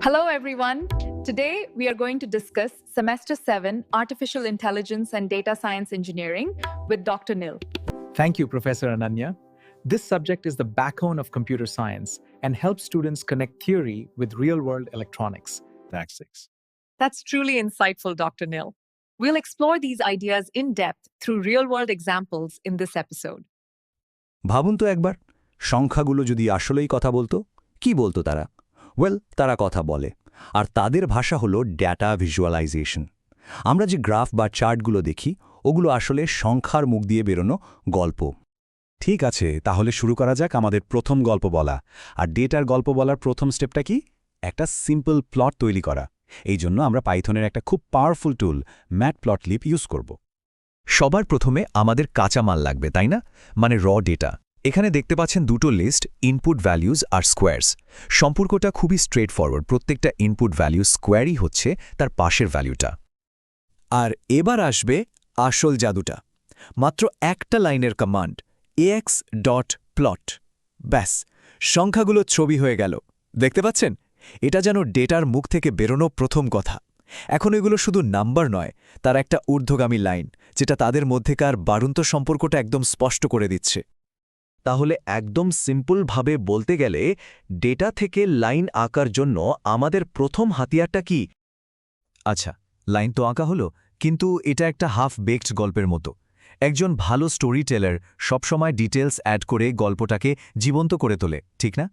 Hello, everyone. Today, we are going to discuss Semester 7 Artificial Intelligence and Data Science Engineering with Dr. Nil. Thank you, Professor Ananya. This subject is the backbone of computer science and helps students connect theory with real world electronics. Tactics. That's truly insightful, Dr. Nil. We'll explore these ideas in depth through real world examples in this episode. ভাবুন তো একবার সংখ্যাগুলো যদি আসলেই কথা বলতো কি বলতো তারা ওয়েল তারা কথা বলে। আর তাদের ভাষা হলো ডেটা ভিজুয়ালাইজেশন আমরা যে গ্রাফ বা চার্টগুলো দেখি, ওগুলো আসলে সংখ্যার মুখ দিয়ে বেরোনো গল্প। ঠিক আছে, তাহলে শুরু করা যাক আমাদের প্রথম গল্প বলা। আর ডেটার গল্প বলার প্রথম স্টেপটা কি? একটা সিম্পল প্লট তৈরি করা। এই জন্য আমরা পাইথনের একটা খুব powerful tool matplotlib use করব। সবার প্রথমে আমাদের কাঁচামাল লাগবে, তাই না? মানে র ডেটা এখানে দেখতে পাচ্ছেন দুটো লিস্ট ইনপুট ভ্যালিউজ আর স্কোয়ারস সম্পর্কটা খুবই স্ট্রেট ফরওয়ার্ড প্রত্যেকটা ইনপুট ভ্যালু স্কোয়ারই হচ্ছে তার পাশের ভ্যালুটা আর এবার আসবে আসল জাদুটা। মাত্র একটা লাইনের কমান্ড এক্স ডট প্লট ব্যাস, সংখ্যাগুলো ছবি হয়ে গেল। দেখতে পাচ্ছেন? এটা যেন ডেটার মুখ থেকে বেরোনো প্রথম কথা। এখন এগুলো শুধু নাম্বার নয়, তার একটা ঊর্ধ্বগামী লাইন, যেটা তাদের মধ্যেকার বারুন্ত সম্পর্কটা একদম স্পষ্ট করে দিচ্ছে। তাহলে একদম সিম্পলভাবে বলতে গেলে, ডেটা থেকে লাইন আঁকার জন্য আমাদের প্রথম হাতিয়ারটা কি? আচ্ছা লাইন তো আঁকা হলো, কিন্তু এটা একটা হাফ বেকড গল্পের মতো। একজন ভালো স্টোরি টেলার সবসময় ডিটেলস অ্যাড করে গল্পটাকে জীবন্ত করে তোলে, ঠিক না?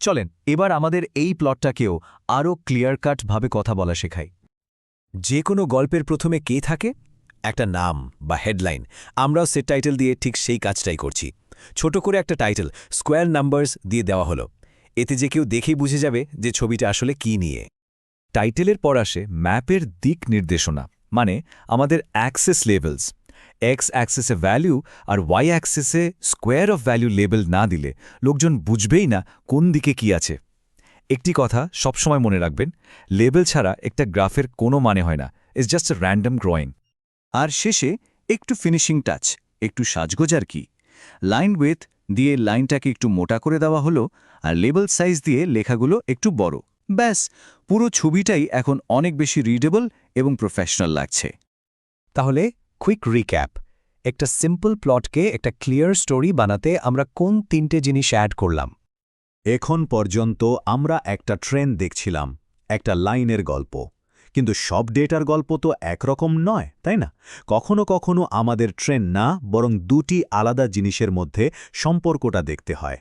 চলেন, এবার আমাদের এই প্লটটাকেও আরও ক্লিয়ার কাটভাবে কথা বলা শেখাই। যে কোনো গল্পের প্রথমে কে থাকে? একটা নাম বা হেডলাইন আমরাও সেট টাইটেল দিয়ে ঠিক সেই কাজটাই করছি। ছোট করে একটা টাইটেল, স্কোয়ার নাম্বারস দিয়ে দেওয়া হলো। এতে যে কেউ দেখেই বুঝে যাবে যে ছবিটা আসলে কি নিয়ে। টাইটেলের পর আসে ম্যাপের দিক নির্দেশনা মানে আমাদের অ্যাক্সেস লেভেলস। এক্স অ্যাক্সেসে ভ্যালু আর ওয়াই অ্যাক্সেসে স্কোয়ার অফ ভ্যালু লেবেল না দিলে লোকজন বুঝবেই না কোন দিকে কি আছে। একটি কথা সবসময় মনে রাখবেন, লেবেল ছাড়া একটা গ্রাফের কোনো মানে হয় না ইজ জাস্ট র্যান্ডম গ্রোয়িং আর শেষে একটু ফিনিশিং টাচ একটু সাজগোজার কি? লাইন উইথ দিয়ে লাইনটাকে একটু মোটা করে দেওয়া হলো আর লেবেল সাইজ দিয়ে লেখাগুলো একটু বড়। ব্যাস, পুরো ছবিটাই এখন অনেক বেশি রিডেবল এবং প্রফেশনাল লাগছে। তাহলে কুইক রিক্যাপ একটা সিম্পল প্লটকে একটা ক্লিয়ার স্টোরি বানাতে আমরা কোন তিনটে জিনিস অ্যাড করলাম? এখন পর্যন্ত আমরা একটা ট্রেন দেখছিলাম, একটা লাইনের গল্প। কিন্তু সব ডেটার গল্প তো একরকম নয়, তাই না? কখনো কখনো আমাদের ট্রেন না, বরং দুটি আলাদা জিনিসের মধ্যে সম্পর্কটা দেখতে হয়।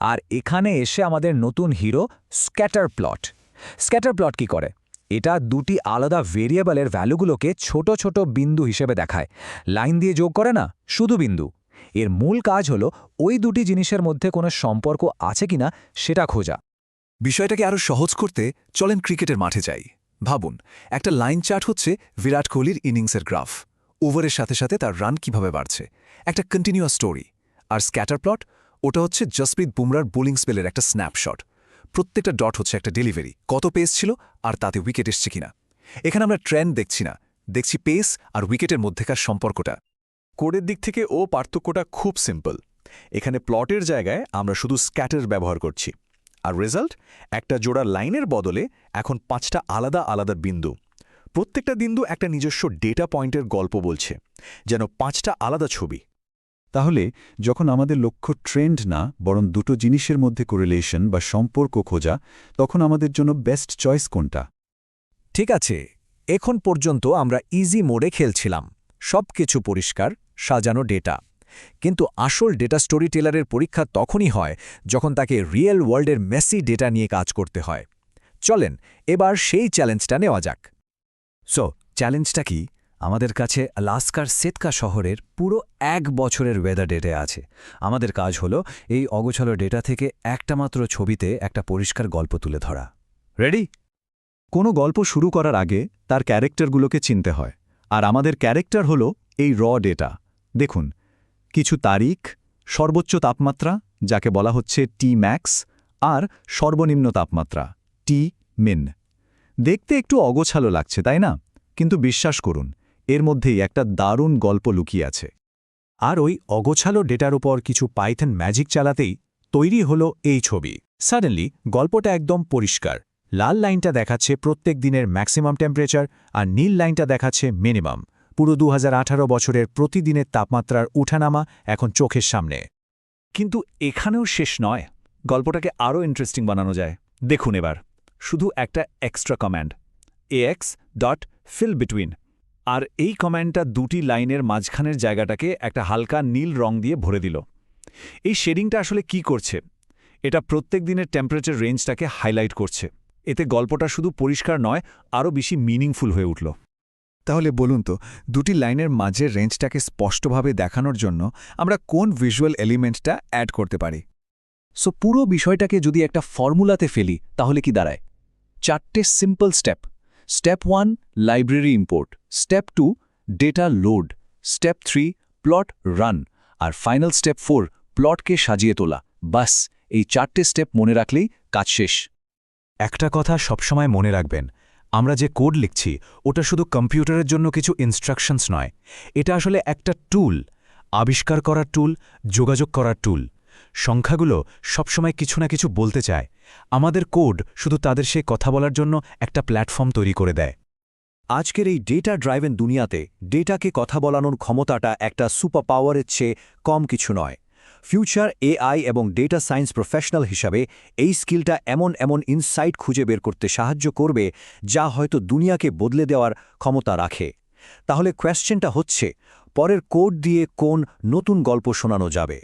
আর এখানে এসে আমাদের নতুন hero scatter plot. Scatter plot কি করে? এটা দুটি আলাদা ভেরিয়েবলের ভ্যালুগুলোকে ছোট ছোট বিন্দু হিসেবে দেখায়। লাইন দিয়ে যোগ করে না? শুধু বিন্দু। এর মূল কাজ হল ওই দুটি জিনিসের মধ্যে কোনো সম্পর্ক আছে কিনা সেটা খোঁজা। বিষয়টাকে আরও সহজ করতে চলেন ক্রিকেটের মাঠে যাই। ভাবুন, একটা লাইন চার্ট হচ্ছে বিরাট কোহলির ইনিংসের গ্রাফ। ওভারের সাথে সাথে তার রান কীভাবে বাড়ছে। একটা কন্টিনিউয়াস স্টোরি আর স্ক্যাটার প্লট ওটা হচ্ছে জসপ্রীত বুমরার বোলিং স্পেলের একটা স্ন্যাপশট প্রত্যেকটা ডট হচ্ছে একটা ডেলিভারি কত পেস ছিল আর তাতে উইকেট এসছে কিনা। এখানে আমরা ট্রেন্ড দেখছি না। দেখছি পেস আর উইকেটের মধ্যেকার সম্পর্কটা। কোডের দিক থেকে ও পার্থক্যটা খুব সিম্পল এখানে প্লটের জায়গায় আমরা শুধু স্ক্যাটার ব্যবহার করছি। আর রেজাল্ট একটা জোড়া লাইনের বদলে এখন পাঁচটা আলাদা আলাদা বিন্দু। প্রত্যেকটা বিন্দু একটা নিজস্ব ডেটা পয়েন্টের গল্প বলছে, যেন পাঁচটা আলাদা ছবি। তাহলে, যখন আমাদের লক্ষ্য ট্রেন্ড না, বরং দুটো জিনিসের মধ্যে কোরিলেশন বা সম্পর্ক খোঁজা, তখন আমাদের জন্য বেস্ট চয়েস কোনটা? ঠিক আছে, এখন পর্যন্ত আমরা ইজি মোডে খেলছিলাম। সব কিছু পরিষ্কার, সাজানো ডেটা কিন্তু আসল ডেটা স্টোরি টেলারের পরীক্ষা তখনই হয় যখন তাকে রিয়েল ওয়ার্ল্ডের মেসি ডেটা নিয়ে কাজ করতে হয়। চলেন, এবার সেই চ্যালেঞ্জটা নেওয়া যাক। সো চ্যালেঞ্জটা কি? আমাদের কাছে আলাস্কার সেতকা শহরের পুরো এক বছরের ওয়েদার ডেটে আছে। আমাদের কাজ হলো এই অগোছালো ডেটা থেকে একটা মাত্র ছবিতে একটা পরিষ্কার গল্প তুলে ধরা। রেডি কোনো গল্প শুরু করার আগে তার ক্যারেক্টারগুলোকে চিনতে হয়। আর আমাদের ক্যারেক্টার হল এই র ডেটা দেখুন কিছু তারিখ, সর্বোচ্চ তাপমাত্রা, যাকে বলা হচ্ছে টি ম্যাক্স আর সর্বনিম্ন তাপমাত্রা টি মিন দেখতে একটু অগোছালো লাগছে, তাই না? কিন্তু বিশ্বাস করুন, এর মধ্যেই একটা দারুণ গল্প লুকিয়ে আছে। আর ওই অগোছালো ডেটার উপর কিছু পাইথন ম্যাজিক চালাতেই তৈরি হলো এই ছবি। সাডেনলি গল্পটা একদম পরিষ্কার। লাল লাইনটা দেখাচ্ছে প্রত্যেক দিনের ম্যাক্সিমাম টেম্পারেচার আর নীল লাইনটা দেখাচ্ছে মিনিমাম। পুরো দু হাজার আঠারো বছরের প্রতিদিনের তাপমাত্রার উঠানামা এখন চোখের সামনে। কিন্তু এখানেও শেষ নয়। গল্পটাকে আরও ইন্টারেস্টিং বানানো যায়। দেখুন এবার। শুধু একটা extra command ax dot fill between আর এই কমান্ডটা দুটি লাইনের মাঝখানের জায়গাটাকে একটা হালকা নীল রং দিয়ে ভরে দিল। এই শেডিংটা আসলে কি করছে? এটা প্রত্যেক দিনের টেম্পারেচার রেঞ্জটাকে হাইলাইট করছে। এতে গল্পটা শুধু পরিষ্কার নয়, আরও বেশি মিনিংফুল হয়ে উঠল। তাহলে বলুন তো, দুটি লাইনের মাঝের রেঞ্জটাকে স্পষ্টভাবে দেখানোর জন্য আমরা কোন ভিজুয়াল এলিমেন্টটা অ্যাড করতে পারি? সো পুরো বিষয়টাকে যদি একটা ফর্মুলাতে ফেলি, তাহলে কি দাঁড়ায়? চারটে simple step step one library import step two data load step three plot run আর ফাইনাল স্টেপ ফোর প্লটকে সাজিয়ে তোলা। বাস, এই চারটে স্টেপ মনে রাখলেই কাজ শেষ। একটা কথা সবসময় মনে রাখবেন আমরা যে কোড লিখছি, ওটা শুধু কম্পিউটারের জন্য কিছু ইনস্ট্রাকশনস নয়। এটা আসলে একটা টুল আবিষ্কার করার টুল যোগাযোগ করার টুল সংখ্যাগুলো সবসময় কিছু না কিছু বলতে চায়। আমাদের কোড শুধু তাদের সে কথা বলার জন্য একটা প্ল্যাটফর্ম তৈরি করে দেয়। আজকের এই ডেটা ড্রাইভেন দুনিয়াতে ডেটাকে কথা বলানোর ক্ষমতাটা একটা সুপার পাওয়ারের চেয়ে কম কিছু নয়। ফিউচার এআই এবং ডেটা সায়েন্স প্রফেশনাল হিসাবে এই স্কিলটা এমন এমন ইনসাইট খুঁজে বের করতে সাহায্য করবে যা হয়তো দুনিয়াকে বদলে দেওয়ার ক্ষমতা রাখে। তাহলে কোয়েশ্চেনটা হচ্ছে, পরের কোড দিয়ে কোন নতুন গল্প শোনানো যাবে?